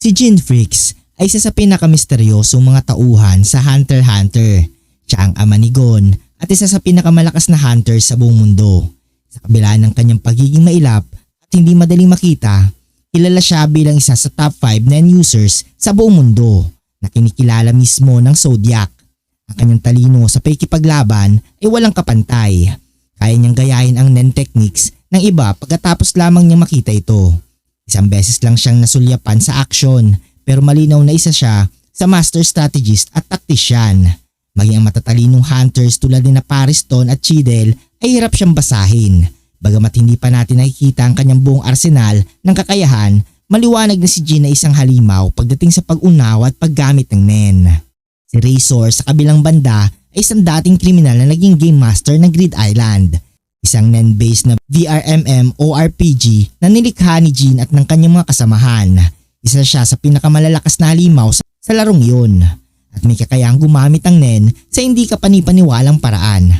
Si Jin Freaks ay isa sa pinakamisteryosong mga tauhan sa Hunter x Hunter. Siya ang ama ni Gon at isa sa pinakamalakas na hunter sa buong mundo. Sa kabila ng kanyang pagiging mailap at hindi madaling makita, kilala siya bilang isa sa top 5 NEN users sa buong mundo na kinikilala mismo ng Zodiac. Ang kanyang talino sa pakikipaglaban ay walang kapantay. Kaya niyang gayahin ang NEN techniques ng iba pagkatapos lamang niyang makita ito. Isang beses lang siyang nasulyapan sa aksyon pero malinaw na isa siya sa master strategist at tactician. Maging ang matatalinong hunters tulad ni na Pariston at Chidel ay hirap siyang basahin. Bagamat hindi pa natin nakikita ang kanyang buong arsenal ng kakayahan, maliwanag na si Jin na isang halimaw pagdating sa pag-unawa at paggamit ng NEN. Si Razor sa kabilang banda ay isang dating kriminal na naging game master ng Grid Island. Isang NEN-based na VRMM o RPG na nilikha ni Jin at ng kanyang mga kasamahan. Isa siya sa pinakamalalakas na halimaw sa, larong iyon at may kakayahang gumamit ng NEN sa hindi ka panipaniwalang paraan.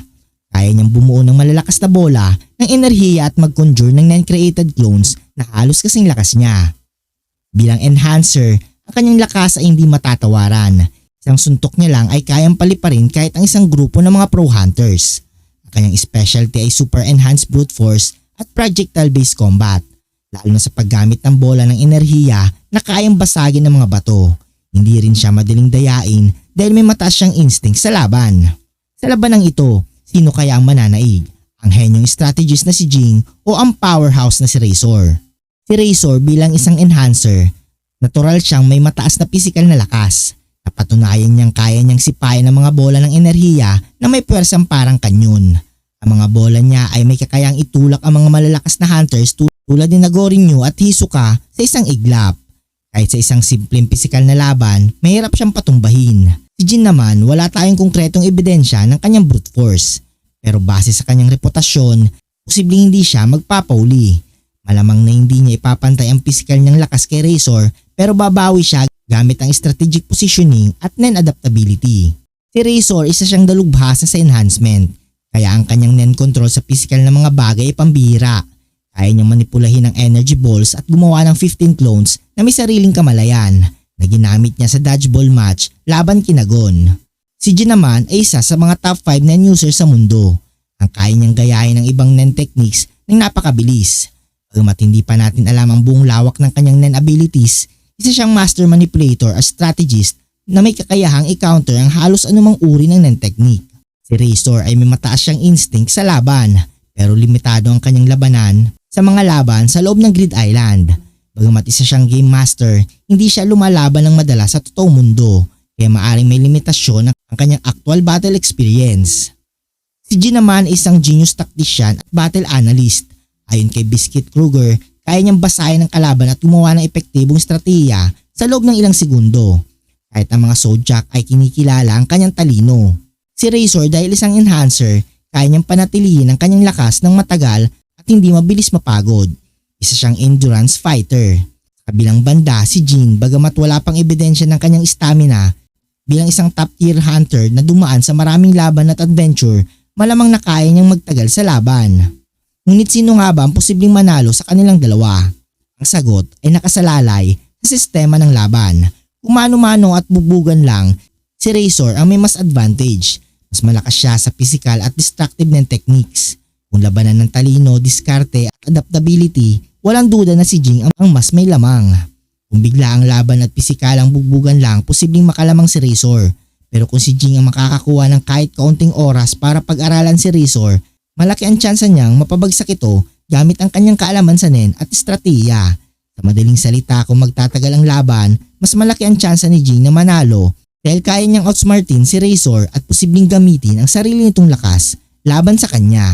Kaya niyang bumuo ng malalakas na bola ng enerhiya at mag-conjure ng NEN-created clones na halos kasing lakas niya. Bilang enhancer, ang kanyang lakas ay hindi matatawaran. Isang suntok niya lang ay kayang paliparin kahit ang isang grupo ng mga pro hunters. Ang kanyang specialty ay super enhanced brute force at projectile-based combat. Lalo na sa paggamit ng bola ng enerhiya na kayang basagin ng mga bato. Hindi rin siya madaling dayain dahil may mataas siyang instinct sa laban. Sa labanang ito, sino kaya ang mananaig? Ang henyong strategist na si Jing o ang powerhouse na si Razor? Si Razor bilang isang enhancer, natural siyang may mataas na pisikal na lakas. Napatunayan niyang kaya niyang sipayan ang mga bola ng enerhiya na may pwersang parang kanyon. Ang mga bola niya ay may kakayang itulak ang mga malalakas na hunters tulad ni Nagorinyo at Hisoka sa isang iglap. Kahit sa isang simpleng pisikal na laban, mahirap siyang patumbahin. Si Jin naman wala tayong konkretong ebidensya ng kanyang brute force. Pero base sa kanyang reputasyon, posibleng hindi siya magpapauli. Malamang na hindi niya ipapantay ang pisikal niyang lakas kay Razor pero babawi siya gamit ang strategic positioning at NEN adaptability. Si Razor isa siyang dalubhasa sa enhancement kaya ang kanyang NEN control sa pisikal na mga bagay ay pambihira. Kaya niyang manipulahin ang energy balls at gumawa ng 15 clones na may sariling kamalayan na ginamit niya sa dodgeball match laban kinagon. Si Jin naman ay isa sa mga top 5 NEN users sa mundo. Ang kaya niyang gayahin ng ibang NEN techniques ng napakabilis. Bagamat hindi pa natin alam ang buong lawak ng kanyang NEN abilities, isa siyang master manipulator at strategist na may kakayahang i-counter ang halos anumang uri ng NEN technique. Si Razor ay may mataas siyang instinct sa laban pero limitado ang kanyang labanan sa mga laban sa loob ng Grid Island. Bagamat isa siyang game master, hindi siya lumalaban ng madalas sa totoong mundo kaya maaring may limitasyon ang kanyang actual battle experience. Si Jin naman ay isang genius tactician at battle analyst. Ayon kay Biscuit Kruger, kaya niyang basahin ang kalaban at gumawa ng epektibong estratehiya sa loob ng ilang segundo. Kahit ang mga Zodiac ay kinikilala ang kanyang talino. Si Razor dahil isang enhancer, kaya niyang panatilihin ang kanyang lakas ng matagal at hindi mabilis mapagod. Isa siyang endurance fighter. Sa kabilang banda si Jin bagamat wala pang ebidensya ng kanyang stamina bilang isang top tier hunter na dumaan sa maraming laban at adventure malamang na kaya niyang magtagal sa laban. Ngunit sino nga ba ang posibleng manalo sa kanilang dalawa? Ang sagot ay nakasalalay sa sistema ng laban. Kung mano-mano at bubugan lang, si Razor ang may mas advantage. Mas malakas siya sa physical at destructive ng techniques. Kung labanan ng talino, diskarte at adaptability, walang duda na si Jing ang mas may lamang. Kung bigla ang laban at pisikal ang bugbugan lang, posibleng makalamang si Razor. Pero kung si Jing ang makakakuha ng kahit kaunting oras para pag-aralan si Razor, malaki ang tsansa niyang mapabagsak ito gamit ang kanyang kaalaman sa NEN at estratiya. Sa madaling salita kung magtatagal ang laban, mas malaki ang tsansa ni Jing na manalo dahil kaya niyang outsmartin si Razor at posibleng gamitin ang sarili nitong lakas laban sa kanya.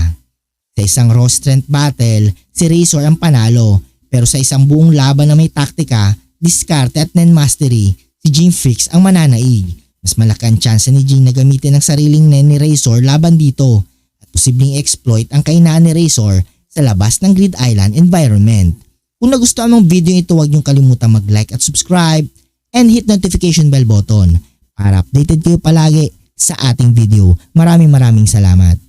Sa isang raw strength battle, si Razor ang panalo pero sa isang buong laban na may taktika, diskarte at nen mastery, si Jing Fix ang mananaig. Mas malaki ang tsansa ni Jing na gamitin ang sariling nen ni Razor laban dito posibleng exploit ang kainaan ni Razor sa labas ng Grid Island environment. Kung nagustuhan mong video ito huwag niyong kalimutan mag-like at subscribe and hit notification bell button para updated kayo palagi sa ating video. Maraming maraming salamat.